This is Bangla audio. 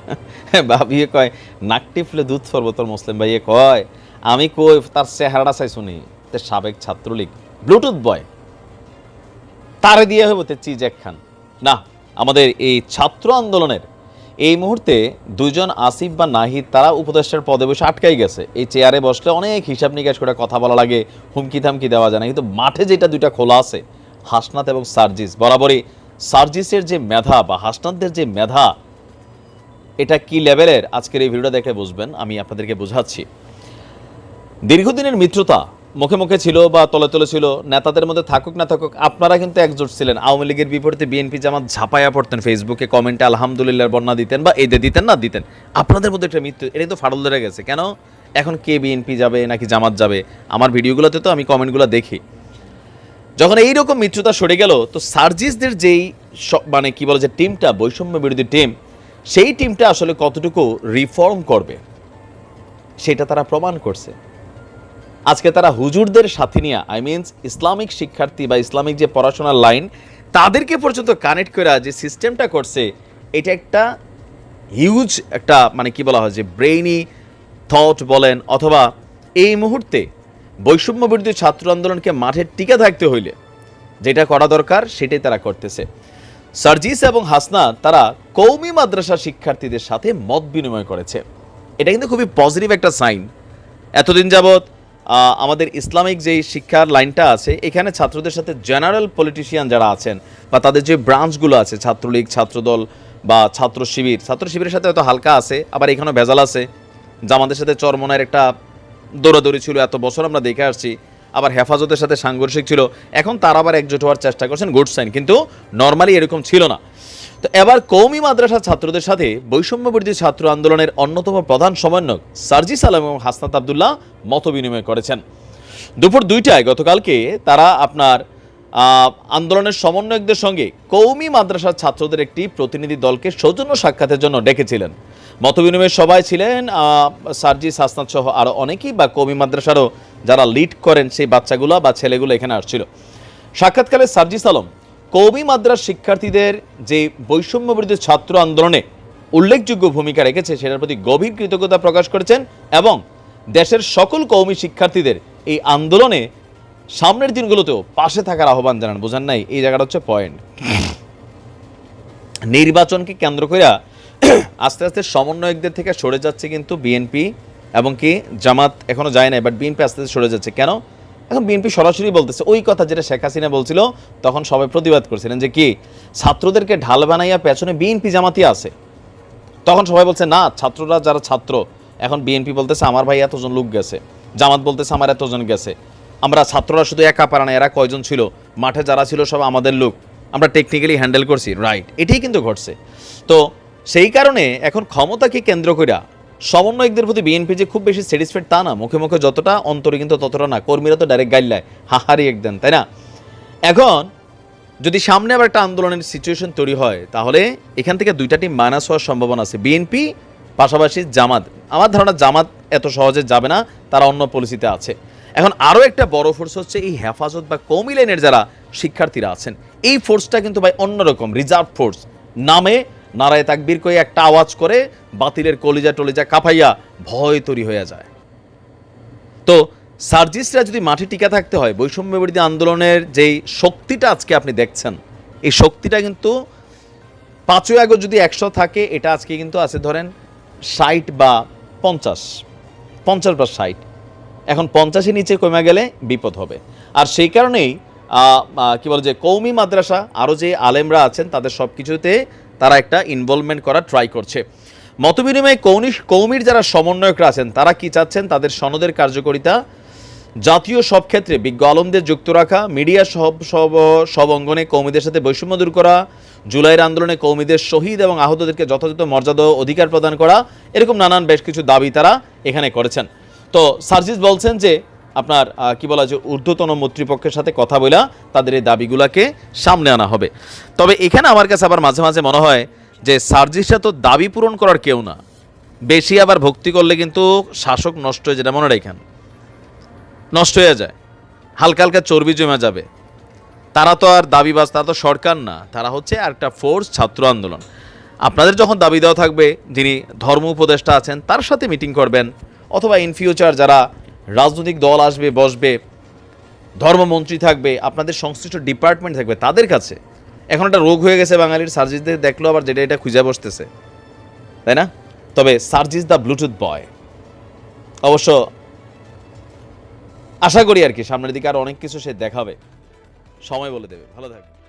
ভাবিয়ে কয়, নাক টিপলে দুধ সর্বতর মুসলিম ভাইয়ে কয়, আমি কই, তার চেহারাটা চাই শুনি তে সাবেক ছাত্রলীগ, ব্লুটুথ বয়, তারে দিয়ে হইব তে চিজ একখান। না, আমাদের এই ছাত্র আন্দোলনের, এই মুহূর্তে দুজন আসিফ বা নাহিদ, তারা উপদেষ্টার পদে বসে আটকাই গেছে। এই চেয়ারে বসলে অনেক হিসাব নিকাশ করে কথা বলা লাগে, হুমকি থামকি দেওয়া যায় না, কিন্তু মাঠে যেটা দুইটা খোলা আছে, হাসনাত এবং সার্জিস, বরাবরই সার্জিসের যে মেধা বা হাসনাতদের যে মেধা এটা কি লেভেলের? আজকের এই ভিডিওটা দেখে বুঝবেন, আমি আপনাদেরকে বোঝাচ্ছি। দীর্ঘদিনের মিত্রতা মুখে মুখে ছিল বা তলে তলে ছিল, নেতাদের মধ্যে থাকুক না থাকুক, আপনারা কিন্তু একজোট ছিলেন। আওয়ামী লীগের বিপরীতে বিএনপি জামাত ঝাপাইয়া পড়তেন ফেসবুকে, কমেন্টে আলহামদুলিল্লাহ বর্ণনা দিতেন বা এদের দিতেন, না দিতেন। আপনাদের মধ্যে একটা মৃত্যু এটা তো ফাটল ধরে গেছে। কেন? এখন কে বিএনপি যাবে নাকি জামাত যাবে? আমার ভিডিওগুলোতে তো আমি কমেন্টগুলো দেখি। যখন এইরকম মিত্রতা সরে গেল, তো সার্জিসদের যেই মানে কি বলে যে টিমটা বৈষম্য বিরোধী টিম সেই টিমটা আসলে কতটুকু রিফর্ম করবে, সেটা তারা প্রমাণ করছে। আজকে তারা হুজুরদের সাথে নিয়ে আই মিনস ইসলামিক শিক্ষার্থী বা ইসলামিক যে পড়াশোনার লাইন, তাদেরকে পর্যন্ত কানেক্ট করা যে সিস্টেমটা করছে, এটা একটা হিউজ একটা মানে কি বলা হয় যে ব্রেইনি থট বলেন অথবা এই মুহূর্তে বৈষম্য বিরোধী ছাত্র আন্দোলনকে মাঠে টিকে থাকতে হইলে যেটা করা দরকার সেটাই তারা করতেছে। সার্জিস এবং হাসনা তারা কৌমি মাদ্রাসা শিক্ষার্থীদের সাথে মত বিনিময় করেছে। এটা কিন্তু খুবই পজিটিভ একটা সাইন এতদিন যাবৎ আমাদের ইসলামিক যেই শিক্ষার লাইনটা আছে, এখানে ছাত্রদের সাথে জেনারেল পলিটিশিয়ান যারা আছেন বা তাদের যে ব্রাঞ্চগুলো আছে, ছাত্রলীগ, ছাত্রদল বা ছাত্র শিবির, ছাত্র শিবিরের সাথে হয়তো হালকা আছে, আবার এখানেও ভেজাল আছে। যা আমাদের সাথে চরমনের একটা দৌড়াদৌড়ি ছিল এত বছর আমরা দেখে আসছি। আবার হেফাজতের সাথে সাংঘর্ষিক ছিল। এখন তারা আবার একজোট হওয়ার চেষ্টা করছেন গুড সাইন কিন্তু নর্মালি এরকম ছিল না। তো এবার কৌমি মাদ্রাসা ছাত্রদের সাথে বৈষম্য বিরোধী ছাত্র আন্দোলনের অন্যতম প্রধান সমন্বয়ক সার্জিস আলম এবং হাসনাত আবদুল্লাহ মত বিনিময় করেছেন। দুপুর দুইটায় গতকালকে তারা আপনার আন্দোলনের সমন্বয়কদের সঙ্গে কৌমি মাদ্রাসার ছাত্রদের একটি প্রতিনিধি দলকে সৌজন্য সাক্ষাতের জন্য ডেকেছিলেন। মতবিনিময়ের সবাই ছিলেন আহ, সার্জিস হাসনাত সহ আরও অনেকেই বা কৌমি মাদ্রাসারও যারা লিড করেন সেই বাচ্চাগুলো বা ছেলেগুলো এখানে আসছিল। সাক্ষাৎকালে সার্জিস আলম, কৌমি মাদ্রাস শিক্ষার্থীদের যে বৈষম্য বিরোধী ছাত্র আন্দোলনে উল্লেখযোগ্য ভূমিকা রেখেছে, সেটার প্রতি গভীর কৃতজ্ঞতা প্রকাশ করেছেন এবং দেশের সকল কৌমি শিক্ষার্থীদের এই আন্দোলনে সামনের দিনগুলোতেও পাশে থাকার আহ্বান জানান। বোঝান নাই, এই জায়গাটা হচ্ছে পয়েন্ট। নির্বাচনকে কেন্দ্র করে আস্তে আস্তে সমন্বয়কদের থেকে সরে যাচ্ছে কিন্তু বিএনপি। এবং কি জামাত এখনও যায় না বাট বিএনপি আস্তে আস্তে সরে যাচ্ছে। কেন? এখন বিএনপি সরাসরি বলতেছে, ওই কথা যেটা শেখ হাসিনা বলছিল, তখন সবাই প্রতিবাদ করছিলেন যে কি, ছাত্রদেরকে ঢাল বানাইয়া পেছনে বিএনপি জামাতি আছে। তখন সবাই বলছে, না, ছাত্ররা যারা ছাত্র, এখন বিএনপি বলতেছে, আমার ভাই এতজন লোক গেছে। জামাত বলতেছে, আমার এতজন গেছে। আমরা ছাত্ররা শুধু একা পারা না, এরা কয়জন ছিল? মাঠে যারা ছিল, সব আমাদের লোক। আমরা টেকনিক্যালি হ্যান্ডেল করছি রাইট এটাই কিন্তু ঘটছে। তো সেই কারণে এখন ক্ষমতাকে কেন্দ্র কইরা সমন্বয়কদের প্রতি বিএনপি যে খুব বেশি স্যাটিসফাইড তা না। মুখে মুখে যতটা, অন্তরে কিন্তু ততটা না। কর্মীরা তো ডাইরেক্ট গাইল্লায় হাহারি একদিন তাই না? এখন, যদি সামনে আবার একটা আন্দোলনের সিচুয়েশন তৈরি হয়, তাহলে এখান থেকে দুইটা টিম মাইনাস হওয়ার সম্ভাবনা আছে। বিএনপি পাশাপাশি জামাত। আমার ধারণা জামাত এত সহজে যাবে না, তারা অন্য পলিসিতে আছে। এখন আরও একটা বড় ফোর্স হচ্ছে এই হেফাজত বা কৌমি লাইনের যারা শিক্ষার্থীরা আছেন। এই ফোর্সটা কিন্তু ভাই অন্যরকম রিজার্ভ ফোর্স নামে নারায় তাকবির করে একটা আওয়াজ করে বাতিলের কলিজা টলিজা কাঁপাইয়া ভয় তৈরি হয়ে যায়। তো সার্জিসরা যদি মাঠে টিকা থাকতে হয়, বৈষম্য বিরোধী আন্দোলনের যেই শক্তিটা আজকে আপনি দেখছেন, এই শক্তিটা কিন্তু পাঁচই আগস্ট যদি একশো থাকে, এটা আজকে কিন্তু আছে ধরেন ষাট বা পঞ্চাশ পঞ্চাশ বা ষাট। এখন পঞ্চাশের নিচে কমে গেলে বিপদ হবে। আর সেই কারণেই কি বলে যে কৌমি মাদ্রাসা, আরও যে আলেমরা আছেন, তাদের সব কিছুতে তারা একটা ইনভলভমেন্ট করার ট্রাই করছে। মতবিনিময়ে কৌনি কৌমির যারা সমন্বয়করা আছেন, তারা কি চাচ্ছেন? তাদের সনদের কার্যকারিতা, জাতীয় সব ক্ষেত্রে বিজ্ঞ আলমদের যুক্ত রাখা মিডিয়া সব সব সব অঙ্গনে কৌমিদের সাথে বৈষম্য দূর করা, জুলাইয়ের আন্দোলনে কৌমিদের শহীদ এবং আহতদেরকে যথাযথ মর্যাদা অধিকার প্রদান করা, এরকম নানান বেশ কিছু দাবি তারা এখানে করেছেন। তো সার্জিস বলছেন যে আপনার কি বলা যে ঊর্ধ্বতন কর্তৃপক্ষের সাথে কথা বলা তাদের এই দাবিগুলোকে সামনে আনা হবে। তবে এখানে আমার কাছে আবার মাঝে মাঝে মনে হয় যে সার্জিসরা তো দাবি পূরণ করার কেউ না। বেশি আবার ভক্তি করলে কিন্তু শাসক নষ্ট হয়ে যেটা মনে রাখেন। নষ্ট হয়ে যায়। হালকা হালকা চর্বি জমে যাবে। তারা তো আর দাবি দাবিবাজ, তারা তো সরকার না। তারা হচ্ছে একটা ফোর্স ছাত্র আন্দোলন। আপনাদের যখন দাবি দেওয়া থাকবে, যিনি ধর্ম উপদেষ্টা আছেন, তার সাথে মিটিং করবেন, অথবা ইন ফিউচার যারা রাজনৈতিক দল আসবে, বসবে, ধর্মমন্ত্রী থাকবে, আপনাদের সংশ্লিষ্ট ডিপার্টমেন্ট থাকবে, তাদের কাছে। এখন একটা রোগ হয়ে গেছে বাঙালির, সার্জিসদের দেখল, আবার যেটা এটা খুঁজে বসতেছে। তাই না? তবে সার্জিস দ্য ব্লুটুথ বয়। অবশ্য আশা করি আর কি, সামনের দিকে আর অনেক কিছু সে দেখাবে। সময় বলে দেবে। ভালো থাকবে